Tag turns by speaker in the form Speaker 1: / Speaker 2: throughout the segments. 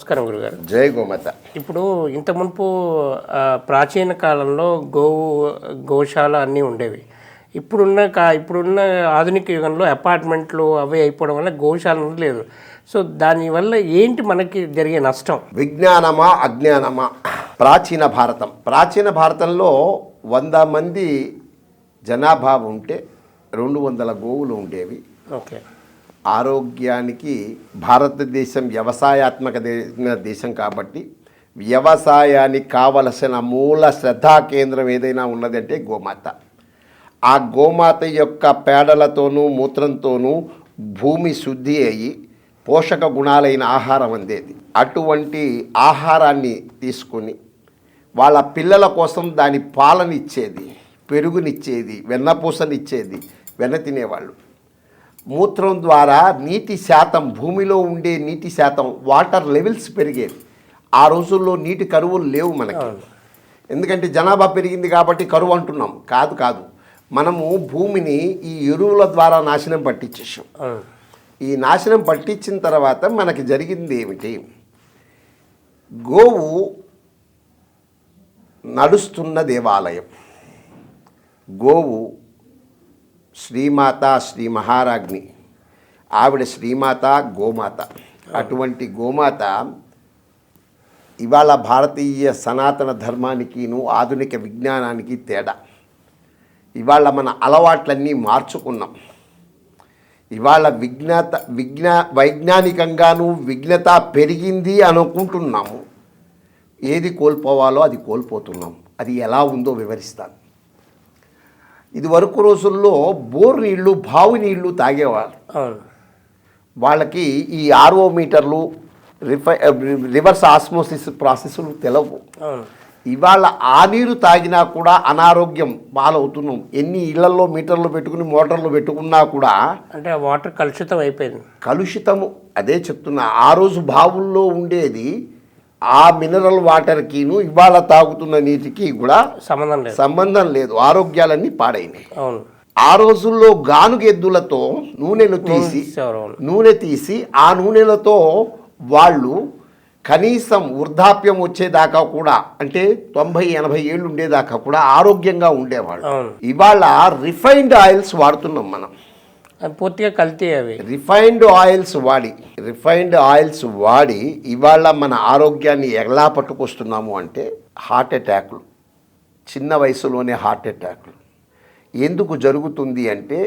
Speaker 1: నమస్కారం గురుగారు.
Speaker 2: జై గోమాత.
Speaker 1: ఇప్పుడు ఇంత మునుపు ప్రాచీన కాలంలో గోవు గోశాల అన్నీ ఉండేవి. ఇప్పుడున్న కా ఇప్పుడున్న ఆధునిక యుగంలో అపార్ట్మెంట్లు అవి అయిపోవడం వల్ల గోశాల లేదు. సో దానివల్ల ఏంటి మనకి జరిగే నష్టం?
Speaker 2: విజ్ఞానమా అజ్ఞానమా? ప్రాచీన భారతం. ప్రాచీన భారతంలో వంద మంది జనాభా ఉంటే రెండు వందల గోవులు ఉండేవి.
Speaker 1: ఓకే.
Speaker 2: ఆరోగ్యానికి భారతదేశం వ్యవసాయాత్మక దే- దేశం కాబట్టి వ్యవసాయానికి కావలసిన మూల శ్రద్ధా కేంద్రం ఏదైనా ఉన్నదంటే గోమాత. ఆ గోమాత యొక్క పేడలతోనూ మూత్రంతోనూ భూమి శుద్ధి అయ్యి పోషక గుణాలైన ఆహారం అందేది. అటువంటి ఆహారాన్ని తీసుకొని వాళ్ళ పిల్లల కోసం దాని పాలనిచ్చేది పెరుగునిచ్చేది వెన్నపూసనిచ్చేది వెన్న తినేవాళ్ళు. మూత్రం ద్వారా నీటి శాతం భూమిలో ఉండే నీటి శాతం వాటర్ లెవెల్స్ పెరిగేది ఆ రోజుల్లో నీటి కరువులు లేవు మనకి. ఎందుకంటే జనాభా పెరిగింది కాబట్టి కరువు అంటున్నాం. కాదు కాదు. మనము భూమిని ఈ ఎరువుల ద్వారా నాశనం పట్టించేసాం. ఈ నాశనం పట్టించిన తర్వాత మనకి జరిగింది ఏమిటి? గోవు నడుస్తున్న దేవాలయం. గోవు శ్రీమాత శ్రీ మహారాజ్ని. ఆవిడ శ్రీమాత గోమాత. అటువంటి గోమాత ఇవాళ భారతీయ సనాతన ధర్మానికిను ఆధునిక విజ్ఞానానికి తేడా. ఇవాళ మన అలవాట్లన్నీ మార్చుకున్నాం. ఇవాళ విజ్ఞాత విజ్ఞా వైజ్ఞానికంగాను విఘ్నత పెరిగింది అనుకుంటున్నాము. ఏది కోల్పోవాలో అది కోల్పోతున్నాం. అది ఎలా ఉందో వివరిస్తాను. ఇది వరకు రోజుల్లో బోర్ నీళ్ళు బావి నీళ్ళు తాగేవారు వాళ్ళకి ఈ ఆర్ఓ మీటర్లు రిఫై రివర్స్ ఆస్మోసిస్ ప్రాసెస్లు తెలవు. ఇవాళ ఆ నీరు తాగినా కూడా అనారోగ్యం పాలవుతున్నాం. ఎన్ని ఇళ్ళలో మీటర్లు పెట్టుకుని మోటార్లు పెట్టుకున్నా కూడా
Speaker 1: అంటే వాటర్ కలుషితం అయిపోయింది.
Speaker 2: కలుషితము. అదే చెప్తున్నా. ఆ రోజు బావుల్లో ఉండేది ఆ మినరల్ వాటర్కిను ఇవాళ తాగుతున్న నీటికి కూడా
Speaker 1: సంబంధం లేదు.
Speaker 2: సంబంధం లేదు. ఆరోగ్యాలన్నీ పాడైనాయి.
Speaker 1: అవును.
Speaker 2: ఆ రోజుల్లో గానుగెద్దులతో నూనెను తీసి నూనె తీసి ఆ నూనెలతో వాళ్ళు కనీసం వృద్ధాప్యం వచ్చేదాకా కూడా అంటే తొంభై ఎనభై ఏళ్ళు ఉండేదాకా కూడా ఆరోగ్యంగా ఉండేవాళ్ళు. ఇవాళ రిఫైన్డ్ ఆయిల్స్ వాడుతున్నాం మనం.
Speaker 1: అది పూర్తిగా కల్తీ అవి.
Speaker 2: రిఫైన్డ్ ఆయిల్స్ వాడి రిఫైన్డ్ ఆయిల్స్ వాడి ఇవాళ మన ఆరోగ్యాన్ని ఎలా పట్టుకొస్తున్నాము అంటే హార్ట్ అటాక్లు చిన్న వయసులోనే హార్ట్ అటాక్లు. ఎందుకు జరుగుతుంది అంటే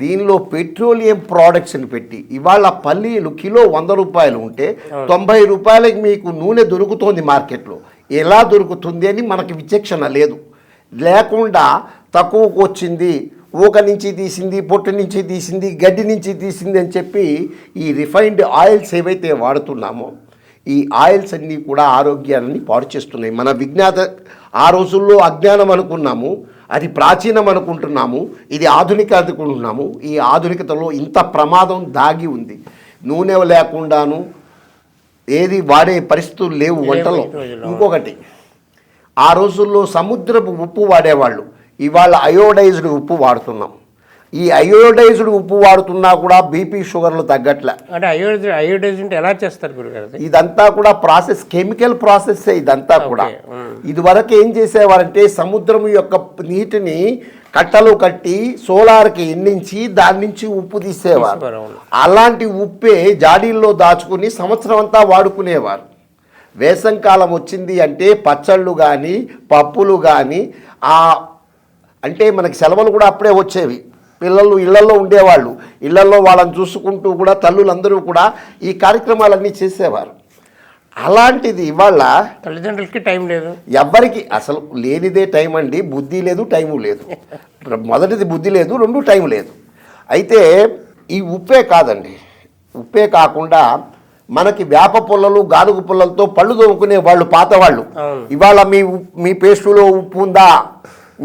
Speaker 2: దీనిలో పెట్రోలియం ప్రోడక్ట్స్ని పెట్టి ఇవాళ పల్లీలు కిలో వంద రూపాయలు ఉంటే తొంభై రూపాయలకి మీకు నూనె దొరుకుతోంది మార్కెట్లో. ఎలా దొరుకుతుంది అని మనకి విచక్షణ లేదు. లేకుండా తక్కువకు వచ్చింది ఊక నుంచి తీసింది పొట్టు నుంచి తీసింది గడ్డి నుంచి తీసింది అని చెప్పి ఈ రిఫైన్డ్ ఆయిల్స్ ఏవైతే వాడుతున్నామో ఈ ఆయిల్స్ అన్నీ కూడా ఆరోగ్యాన్ని పాడు చేస్తున్నాయి. మన విజ్ఞాత ఆ రోజుల్లో అజ్ఞానం అనుకున్నాము అది ప్రాచీనం అనుకుంటున్నాము ఇది ఆధునిక అనుకుంటున్నాము ఈ ఆధునికతలో ఇంత ప్రమాదం దాగి ఉంది. నూనె లేకుండాను ఏది వాడే పరిస్థితులు లేవు వంటలో. ఇంకొకటి ఆ రోజుల్లో సముద్రపు ఉప్పు వాడేవాళ్ళు. ఇవాళ అయోడైజ్డ్ ఉప్పు వాడుతున్నాం ఈ అయోడైజ్డ్ ఉప్పు వాడుతున్నా కూడా బీపీ షుగర్లు తగ్గట్లే
Speaker 1: అంటే అయోడైజ్ అయోడైజ్ అంటే ఎలా చేస్తారు గురుగారు?
Speaker 2: ఇదంతా కూడా ప్రాసెస్ కెమికల్ ప్రాసెస్ ఇదంతా కూడా
Speaker 1: ఓకే, ఉమ్.
Speaker 2: ఇదివరకు ఏం చేసేవారంటే సముద్రం యొక్క నీటిని కట్టలు కట్టి సోలార్కి ఎన్నించి దాని నుంచి ఉప్పు తీసేవారు. అలాంటి ఉప్పే జాడీల్లో దాచుకుని సంవత్సరం అంతా వాడుకునేవారు వేసంకాలం వచ్చింది అంటే పచ్చళ్ళు కానీ పప్పులు కానీ ఆ అంటే మనకి సెలవులు కూడా అప్పుడే వచ్చేవి. పిల్లలు ఇళ్ళలో ఉండేవాళ్ళు. ఇళ్ళలో వాళ్ళని చూసుకుంటూ కూడా తల్లులందరూ కూడా ఈ కార్యక్రమాలన్నీ చేసేవారు. అలాంటిది ఇవాళ
Speaker 1: తల్లిదండ్రులకి టైం లేదు.
Speaker 2: ఎవ్వరికి అసలు లేనిదే టైం అండి. బుద్ధి లేదు టైము లేదు. మొదటిది బుద్ధి లేదు రెండు టైం లేదు. అయితే ఈ ఉప్పే కాదండి. ఉప్పే కాకుండా మనకి వేప పుల్లలు గానుగు పుల్లలతో పళ్ళు తోముకునే వాళ్ళు పాత వాళ్ళు. ఇవాళ మీ మీ పేస్టులో ఉప్పు ఉందా?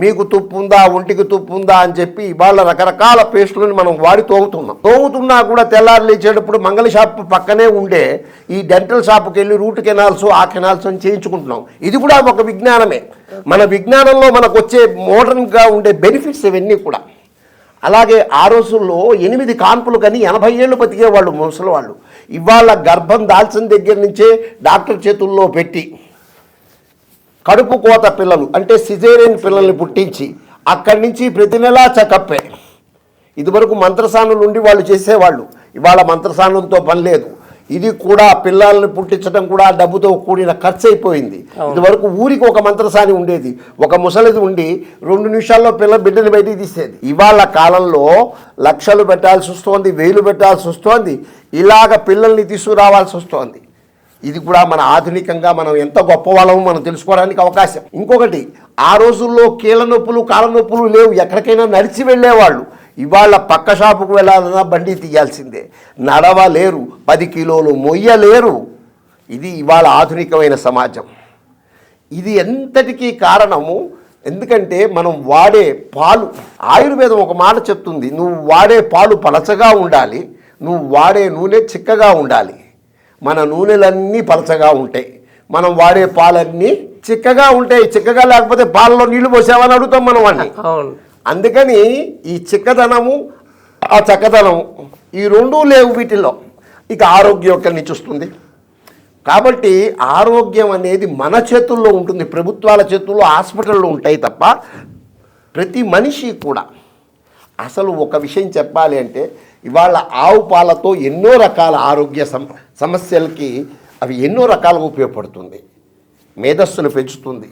Speaker 2: మీకు తుప్పు ఉందా ఒంటికి తుప్పు ఉందా అని చెప్పి ఇవాళ రకరకాల పేస్టులను మనం వాడి తోగుతున్నాం. తోగుతున్నా కూడా తెల్లారు లేచేటప్పుడు మంగళ షాప్ పక్కనే ఉండే ఈ డెంటల్ షాప్కి వెళ్ళి రూట్ కెనాల్స్ ఆ కెనాల్స్ అని చేయించుకుంటున్నాం. ఇది కూడా ఒక విజ్ఞానమే. మన విజ్ఞానంలో మనకు వచ్చే మోడర్న్గా ఉండే బెనిఫిట్స్ ఇవన్నీ కూడా. అలాగే ఆ రోజుల్లో ఎనిమిది కాన్పులు కానీ ఎనభై ఏళ్ళు బతికేవాళ్ళు ముసలి వాళ్ళు ఇవాళ గర్భం దాల్చిన దగ్గర నుంచే డాక్టర్ చేతుల్లో పెట్టి కడుపు కోత పిల్లలు అంటే సిజేరియన్ పిల్లల్ని పుట్టించి అక్కడి నుంచి ప్రతి నెలా చెకప్పే. ఇదివరకు మంత్రసానులు ఉండి వాళ్ళు చేసేవాళ్ళు. ఇవాళ మంత్రసానులతో పని లేదు. ఇది కూడా పిల్లల్ని పుట్టించడం కూడా డబ్బుతో కూడిన ఖర్చు అయిపోయింది. ఇదివరకు ఊరికి ఒక మంత్రసాని ఉండేది. ఒక ముసలిది ఉండి రెండు నిమిషాల్లో పిల్ల బిడ్డని బయటికి తీసేది. ఇవాళ కాలంలో లక్షలు పెట్టాల్సి వస్తోంది వేలు పెట్టాల్సి వస్తోంది. ఇలాగ పిల్లల్ని తీసుకురావాల్సి వస్తోంది. ఇది కూడా మన ఆధునికంగా మనం ఎంత గొప్పవాళ్ళమో మనం తెలుసుకోవడానికి అవకాశం. ఇంకొకటి ఆ రోజుల్లో కీళ్ళ నొప్పులు కాళ్ళ నొప్పులు లేవు. ఎక్కడికైనా నడిచి వెళ్ళేవాళ్ళు. ఇవాళ పక్క షాపుకు వెళ్ళాలన్నా బండి తీయాల్సిందే. నడవలేరు పది కిలోలు మొయ్యలేరు ఇది ఇవాళ ఆధునికమైన సమాజం. ఇది ఎంతటికీ కారణము? ఎందుకంటే మనం వాడే పాలు ఆయుర్వేదం ఒక మాట చెప్తుంది. నువ్వు వాడే పాలు పలచగా ఉండాలి. నువ్వు వాడే నూనె చిక్కగా ఉండాలి. మన నూనెలన్నీ పలచగా ఉంటాయి. మనం వాడే పాలన్నీ చిక్కగా ఉంటాయి. చిక్కగా లేకపోతే పాలలో నీళ్ళు పోసావని అడుగుతాం మనం వాడిని.
Speaker 1: అవును.
Speaker 2: అందుకని ఈ చిక్కదనము ఆ చక్కదనము ఈ రెండూ లేవు వీటిల్లో. ఇక ఆరోగ్యం ఎక్కడి నుంచి వస్తుంది కాబట్టి ఆరోగ్యం అనేది మన చేతుల్లో ఉంటుంది. ప్రభుత్వాల చేతుల్లో హాస్పిటల్లో ఉంటాయి తప్ప ప్రతి మనిషి కూడా అసలు ఒక విషయం చెప్పాలి అంటే ఇవాళ ఆవు పాలతో ఎన్నో రకాల ఆరోగ్య సమ సమస్యలకి అవి ఎన్నో రకాలుగా ఉపయోగపడుతుంది. మేధస్సును పెంచుతుంది.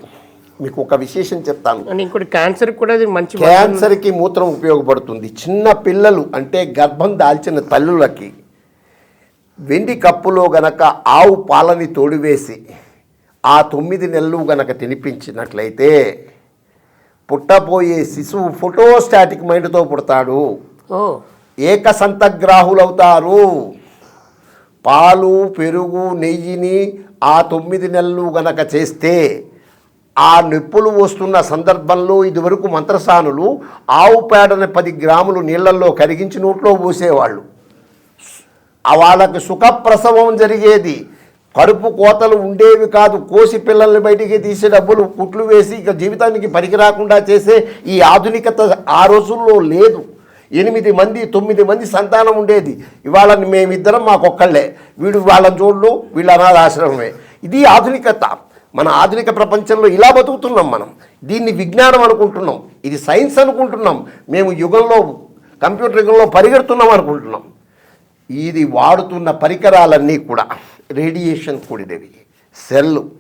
Speaker 2: మీకు ఒక విశేషం చెప్తాను.
Speaker 1: ఇంకోటి క్యాన్సర్ కూడా మంచి
Speaker 2: క్యాన్సర్కి మూత్రం ఉపయోగపడుతుంది. చిన్న పిల్లలు అంటే గర్భం దాల్చిన తల్లులకి వెండి కప్పులో గనక ఆవు పాలని తోడివేసి ఆ తొమ్మిది నెలలు గనక తినిపించినట్లయితే పుట్టబోయే శిశువు ఫోటోస్టాటిక్ మైండ్తో పుడతాడు. ఏకసంతగ్రాహులవుతారు. పాలు పెరుగు నెయ్యిని ఆ తొమ్మిది నెలలు గనక చేస్తే ఆ నొప్పులు వస్తున్న సందర్భంలో ఇదివరకు మంత్రసానులు ఆవు పేడని పది గ్రాములు నీళ్ళల్లో కరిగించి నోట్లో పోసేవాళ్ళు. వాళ్ళకి సుఖప్రసవం జరిగేది. కడుపు కోతలు ఉండేవి కాదు. కోసి పిల్లల్ని బయటికి తీసే డబ్బులు కుట్లు వేసి ఇక జీవితానికి పనికి రాకుండా చేసే ఈ ఆధునికత ఆ రోజుల్లో లేదు. ఎనిమిది మంది తొమ్మిది మంది సంతానం ఉండేది. ఇవాళ మేమిద్దరం మాకొక్కళ్ళే. వీడు వాళ్ళని చూడలు వీళ్ళ అనాథాశ్రమమే. ఇది ఆధునికత. మన ఆధునిక ప్రపంచంలో ఇలా బతుకుతున్నాం మనం. దీన్ని విజ్ఞానం అనుకుంటున్నాం. ఇది సైన్స్ అనుకుంటున్నాం. మేము యుగంలో కంప్యూటర్ యుగంలో పరిగెడుతున్నాం అనుకుంటున్నాం. ఇది వాడుతున్న పరికరాలన్నీ కూడా రేడియేషన్ కూడినవి. సెల్లు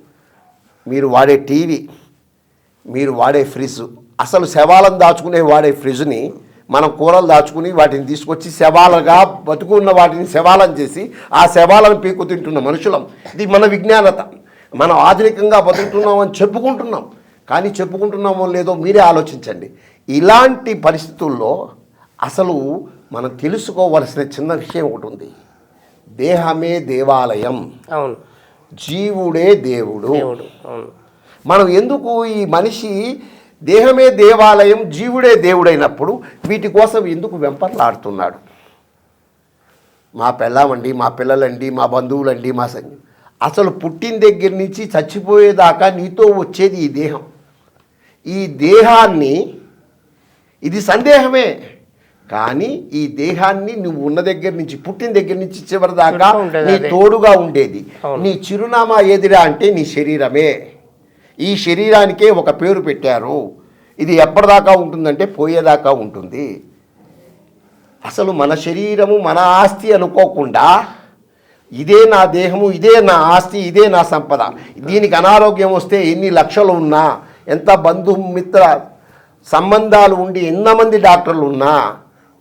Speaker 2: మీరు వాడే టీవీ. మీరు వాడే ఫ్రిడ్జ్. అసలు శవాలను దాచుకునే వాడే ఫ్రిడ్జ్ని మనం కూరలు దాచుకుని వాటిని తీసుకొచ్చి శవాలుగా బతుకున్న వాటిని శవాలను చేసి ఆ శవాలను పీకు తింటున్న మనుషులం. ఇది మన విజ్ఞానత. మనం ఆధునికంగా బతుకుతున్నామని చెప్పుకుంటున్నాం. కానీ చెప్పుకుంటున్నామో లేదో మీరే ఆలోచించండి. ఇలాంటి పరిస్థితుల్లో అసలు మనం తెలుసుకోవలసిన చిన్న విషయం ఒకటి ఉంది. దేహమే దేవాలయం.
Speaker 1: అవును.
Speaker 2: జీవుడే దేవుడు.
Speaker 1: దేవుడు. అవును.
Speaker 2: మనం ఎందుకు ఈ మనిషి దేహమే దేవాలయం జీవుడే దేవుడైనప్పుడు వీటి కోసం ఎందుకు వెంపర్లాడుతున్నాడు? మా పెళ్ళామండి మా పిల్లలండి మా బంధువులండి మా సంఘం అసలు పుట్టిన దగ్గర నుంచి చచ్చిపోయేదాకా నీతో వచ్చేది ఈ దేహం. ఈ దేహాన్ని ఇది సందేహమే కానీ ఈ దేహాన్ని నువ్వు ఉన్న దగ్గర నుంచి పుట్టిన దగ్గర నుంచి చివరి దాకా నీ. తోడుగా ఉండేది. నీ చిరునామా ఏదిరా అంటే నీ శరీరమే. ఈ శరీరానికే ఒక పేరు పెట్టారు. ఇది ఎప్పటిదాకా ఉంటుందంటే పోయేదాకా ఉంటుంది. అసలు మన శరీరము మన ఆస్తి అనుకోకుండా ఇదే నా దేహము ఇదే నా ఆస్తి ఇదే నా సంపద. దీనికి అనారోగ్యం వస్తే ఎన్ని లక్షలు ఉన్నా ఎంత బంధుమిత్ర సంబంధాలు ఉండి ఎంతమంది డాక్టర్లు ఉన్నా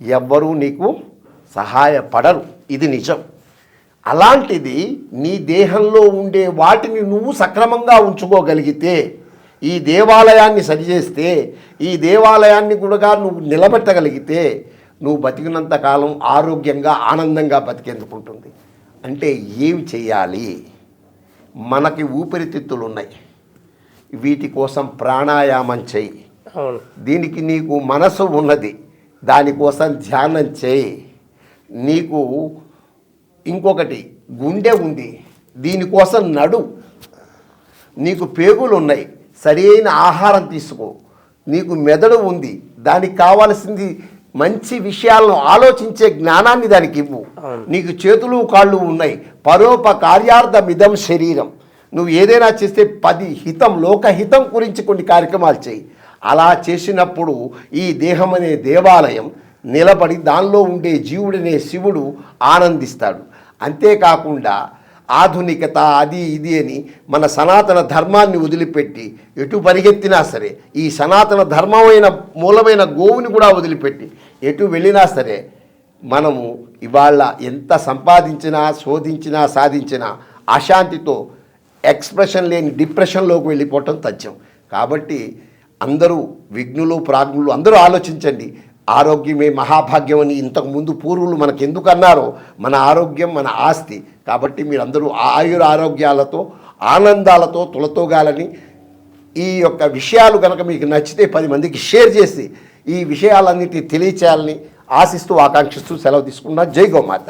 Speaker 2: ఎవ్వరూ నీకు సహాయపడరు. ఇది నిజం. అలాంటిది నీ దేహంలో ఉండే వాటిని నువ్వు సక్రమంగా ఉంచుకోగలిగితే ఈ దేవాలయాన్ని సరిచేస్తే ఈ దేవాలయాన్ని కూడా నువ్వు నిలబెట్టగలిగితే నువ్వు బతికినంత కాలం ఆరోగ్యంగా ఆనందంగా బతికేందుకుంటుంది. అంటే ఏమి చేయాలి? మనకి ఊపిరితిత్తులు ఉన్నాయి. వీటి కోసం ప్రాణాయామం చెయ్యి
Speaker 1: అవును.
Speaker 2: దీనికి నీకు మనసు ఉన్నది. దానికోసం ధ్యానం చేయి. నీకు ఇంకొకటి గుండె ఉంది. దీనికోసం నడు. నీకు పేగులు ఉన్నాయి సరైన ఆహారం తీసుకో. నీకు మెదడు ఉంది. దానికి కావాల్సింది మంచి విషయాలను ఆలోచించే జ్ఞానాన్ని దానికి ఇవ్వు. నీకు చేతులు కాళ్ళు ఉన్నాయి. పరోపకార్యార్థమిదం శరీరం. నువ్వు ఏదైనా చేస్తే పది హితం లోకహితం గురించి కొన్ని కార్యక్రమాలు చేయి. అలా చేసినప్పుడు ఈ దేహం అనే దేవాలయం నిలబడి దానిలో ఉండే జీవుడనే శివుడు ఆనందిస్తాడు. అంతేకాకుండా ఆధునికత అది ఇది అని మన సనాతన ధర్మాన్ని వదిలిపెట్టి ఎటు పరిగెత్తినా సరే ఈ సనాతన ధర్మమైన మూలమైన గోవుని కూడా వదిలిపెట్టి ఎటు వెళ్ళినా సరే మనము ఇవాళ ఎంత సంపాదించినా శోధించినా సాధించినా అశాంతితో ఎక్స్ప్రెషన్ లేని డిప్రెషన్లోకి వెళ్ళిపోవటం తథ్యం. కాబట్టి అందరూ విఘ్నులు ప్రాజ్ఞులు అందరూ ఆలోచించండి. ఆరోగ్యమే మహాభాగ్యం అని ఇంతకుముందు పూర్వులు మనకు ఎందుకు అన్నారో మన ఆరోగ్యం మన ఆస్తి. కాబట్టి మీరందరూ ఆయుర ఆరోగ్యాలతో ఆనందాలతో తులతోగాలని ఈ యొక్క విషయాలు కనుక మీకు నచ్చితే పది మందికి షేర్ చేసి ఈ విషయాలన్నిటి తెలియచేయాలని ఆశిస్తూ ఆకాంక్షిస్తూ సెలవు తీసుకున్నా జై గోమాత.